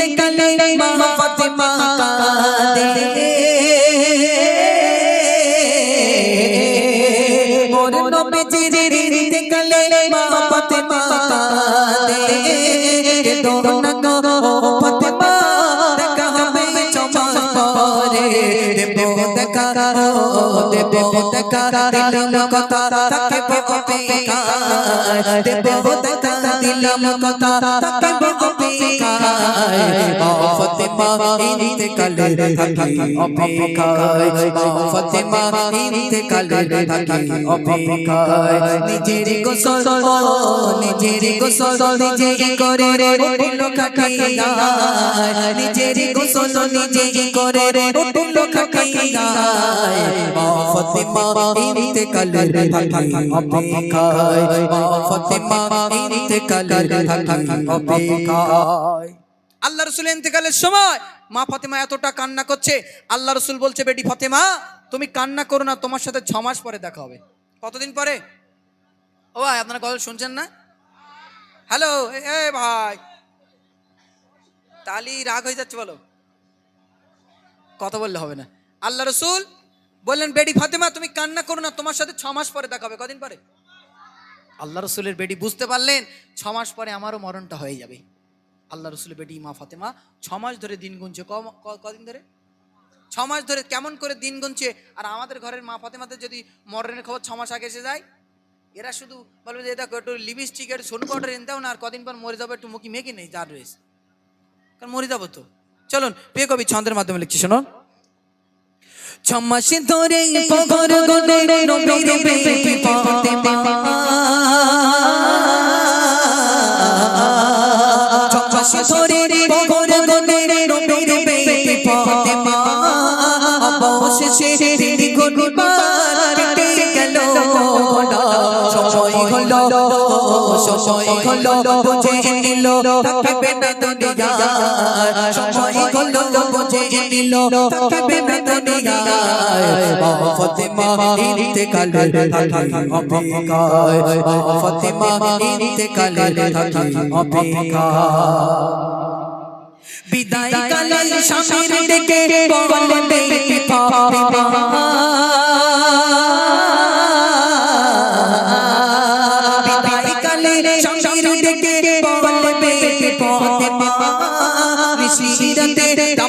ইন্তেকালে মা ফাতেমা কাঁদে মোর নবীজির ইন্তেকালে মা ফাতেমা কাঁদে দোনা গো ফাতেমা দেখা হবে চমক পরে দেব দেখা ও দেব দেখা দিলাম কথা থাকে অপেক্ষায় দেব দেখা দিলাম কথা থাকে অপেক্ষায় ফাতেমা ইন্তেকালে থাকি অপেক্ষায় ফাতেমা ইন্তেকালে থাকি অপেক্ষায় নিজের গোসল নিজের গোসল নিজে করে রে উঠল খাটিয়া নিজের গোসল নিজে করে রে উঠল মা ফাতেমা ইন্তেকালে থাকি অপেক্ষায় ফাতেমা ইন্তেকালে থাকি অপেক্ষায় আল্লাহ রসুল ইন্তেকালের সময় মা ফাতেমা এতটা কান্না করছে, আল্লাহ রসুল বলছে, বেটি ফাতেমা, তুমি কান্না করো না, তোমার সাথে ছ মাস পরে দেখা হবে। কতদিন পরে? ও ভাই, আপনারা কথা শুনছেন না? হ্যালো, এ ভাই। তালি রাগ হয়ে যাচ্ছে বলো। কথা বললে হবে না। আল্লাহ রসুল বললেন বেডি ফাতেমা, তুমি কান্না করো না, তোমার সাথে ছ মাস পরে দেখা হবে। কদিন পরে? আল্লাহ রসুলের বেডি বুঝতে পারলেন, ছ মাস পরে আমারও মরণটা হয়ে যাবে। আল্লাহ রসুল বেটি মা ফাতেমা ছ মাস ধরে দিন গুনছে। কদিন ধরে? ছ মাস ধরে কেমন করে দিন গুনছে? আর আমাদের ঘরের মা ফাতেমাদের যদি মরণের খবর ছ মাস আগে এসে যায় এরা শুধু বলবে যে দেখো একটু লিপস্টিক একটু সোন পাউডার এনে দাও না আর কদিন পর মরে যাব একটু মুখি মেখে নেই যার রয়েছে। কারণ মরে যাব তো। চলুন প্রিয় কবি ছন্দের মাধ্যমে লিখছি শোনো ছমাসে ধরে পগর গনে নবীর ছমাসে ধরে পগর গনে নবীর পথে মা অবশেষে তিনি গরিবার হলো সময় হলো বুঝে নিল, থাকবে না সময় হলো বুঝে নিল, থাকবে না ফাতেমা থাকি ফাতেমা থাকি বিদায় স্বামীর বেটি ফাতেমা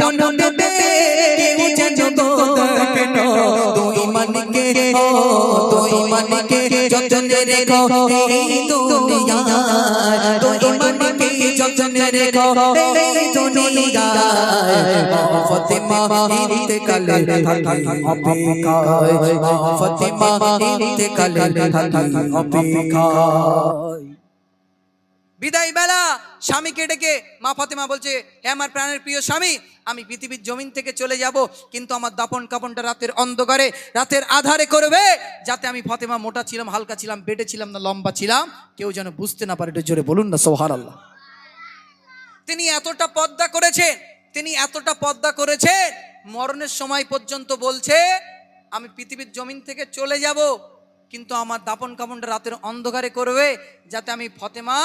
দাপন দেবে কেউ যেন দেখে না দুই মনকে ও দুই মনকে যতনে রেখো, এই দুনিয়া দুই মনকে যতনে রেখো, এই দুনিয়া বিদায় বেলা। স্বামীকে ডেকে মা ফাতেমা বলছে, হে আমার প্রাণের প্রিয় স্বামী, আমি পৃথিবীর জমিন থেকে চলে যাব, কিন্তু আমার দাপন কাপনটা রাতের অন্ধকারে, রাতের আধারে করবে, যাতে আমি ফাতেমা মোটা ছিলাম, হালকা ছিলাম বেটে ছিলাম না, লম্বা ছিলাম। কেউ যেন বুঝতে না পারে, একটু জোরে বলুন না সোহার আল্লাহ তিনি এতটা পদ্মা করেছেন, তিনি এতটা পদ্মা করেছেন, মরণের সময় পর্যন্ত বলছে, আমি পৃথিবীর জমিন থেকে চলে যাব, কিন্তু আমার দাপন কাপনটা রাতের অন্ধকারে করবে, যাতে আমি ফতেমা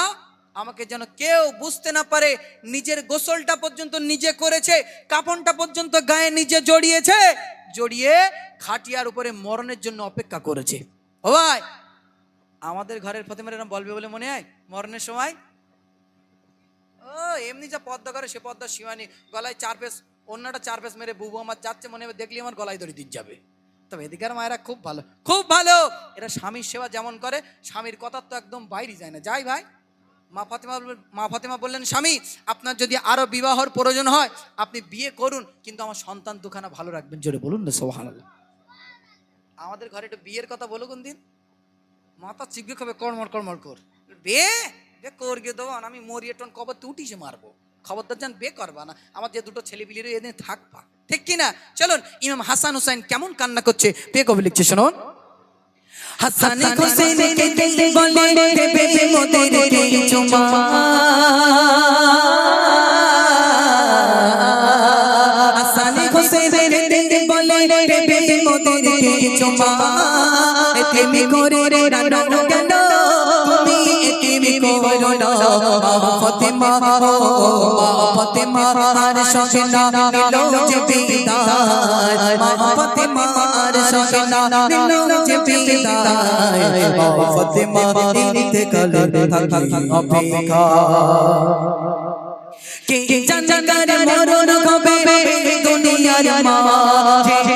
আমাকে যেন কেউ বুঝতে না পারে, নিজের গোসলটা পর্যন্ত নিজে করেছে কাপনটা পর্যন্ত গায়ে নিজে জড়িয়েছে, জড়িয়ে খাটিয়ার উপরে মরণের জন্য অপেক্ষা করেছে। ও ভাই, আমাদের ঘরের ফতেমার এরকম বলবে বলে মনে হয়, মরণের সময়? ও, এমনি যা পদ্মা করে সে পদ্মা সীমানি গলায় চার পেস, অন্যটা চার পেস মেরে বুবু আমার যাচ্ছে, মনে হবে দেখলি আমার গলায় ধরে দিয়ে যাবে। তবে এদিকের মায়েরা খুব ভালো খুব ভালো। এরা স্বামীর সেবা যেমন করে, স্বামীর কথা তো একদম বাইরে যায় না। যাই ভাই মা ফাতেমা মা ফাতেমা বললেন, স্বামী, আপনার যদি আরও বিবাহর প্রয়োজন হয়, আপনি বিয়ে করুন, কিন্তু আমার সন্তান দুখানা ভালো রাখবেন। জোরে বলুন না সোহান আমাদের ঘরে একটু বিয়ের কথা বলো কোন দিন মাথা চিপকে খাবে, কড়মড় কড়মড় কর। বে বে কর গিয়ে দেবো আমি মরিয়ে টন কবর তুই উঠিসে মারবো। খবরদার যান বে করবা না, আমার যে দুটো ছেলে পিলির এদিন থাকবা। ঠিক কি না চলুন, ইমাম হাসান হুসাইন কেমন কান্না করছে পে কবি লিখছে, শুনুন। হাসান হোসেন কে বলে দেবে মোদের চুমা। হাসান হোসেন কে বলে দেবে মোদের চুমা। তুমি করে রে রানো কেন তুমি তুমি করো না ফাতেমা ও ফাতেমা আর সঙ্গে না নিল যে বিদায় মা ফাতেমার সঙ্গে না নিল যে মা অপেক্ষা কে জানগার মরণ কবে দুনিয়ার মাঝে?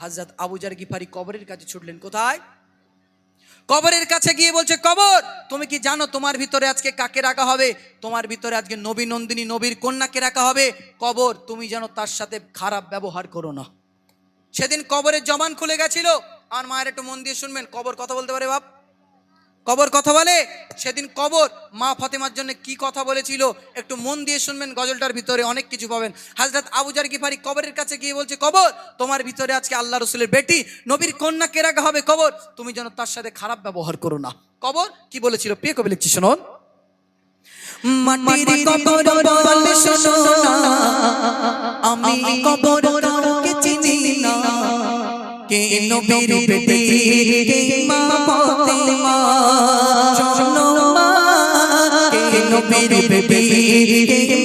হাজরত আবুজার গিফারি কবরের কাছে ছুটলেন, কোথায়? কবরের কাছে গিয়ে বলছে, কবর, তুমি কি জানো তোমার ভিতরে আজকে কাকে রাখা হবে? তোমার ভিতরে আজকে নবী নন্দিনী নবীর কন্যাকে রাখা হবে। কবর, তুমি যেন তার সাথে খারাপ ব্যবহার করো না। সেদিন কবরের জবান খুলে গেছিল। আর মায়ের একটু মন দিয়ে শুনবেন, কবর কথা বলতে পারে বাপ? কবর কথা বলে? সেদিন কবর মা ফতেমার জন্য কি কথা বলেছিল? একটু মন দিয়ে শুনবেন গজলটার ভিতরে অনেক কিছু পাবেন। হাজরত আবুজার গিফারি কবরের কাছে গিয়ে বলছে কবর তোমার ভিতরে আজকে আল্লাহ রসুলের বেটি নবীর কন্যা কে রাখা হবে কবর। তুমি যেন তার সাথে খারাপ ব্যবহার করো না। কবর কি বলেছিল? প্রিয় কবি লিখছি শুনুন। মাটির কবর বলে শোনো না। আমি কবর কাউকে চিনি না। কে নবীর বেটি কে মা ফাতেমা? নবীর কে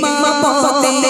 মা ফাতেমা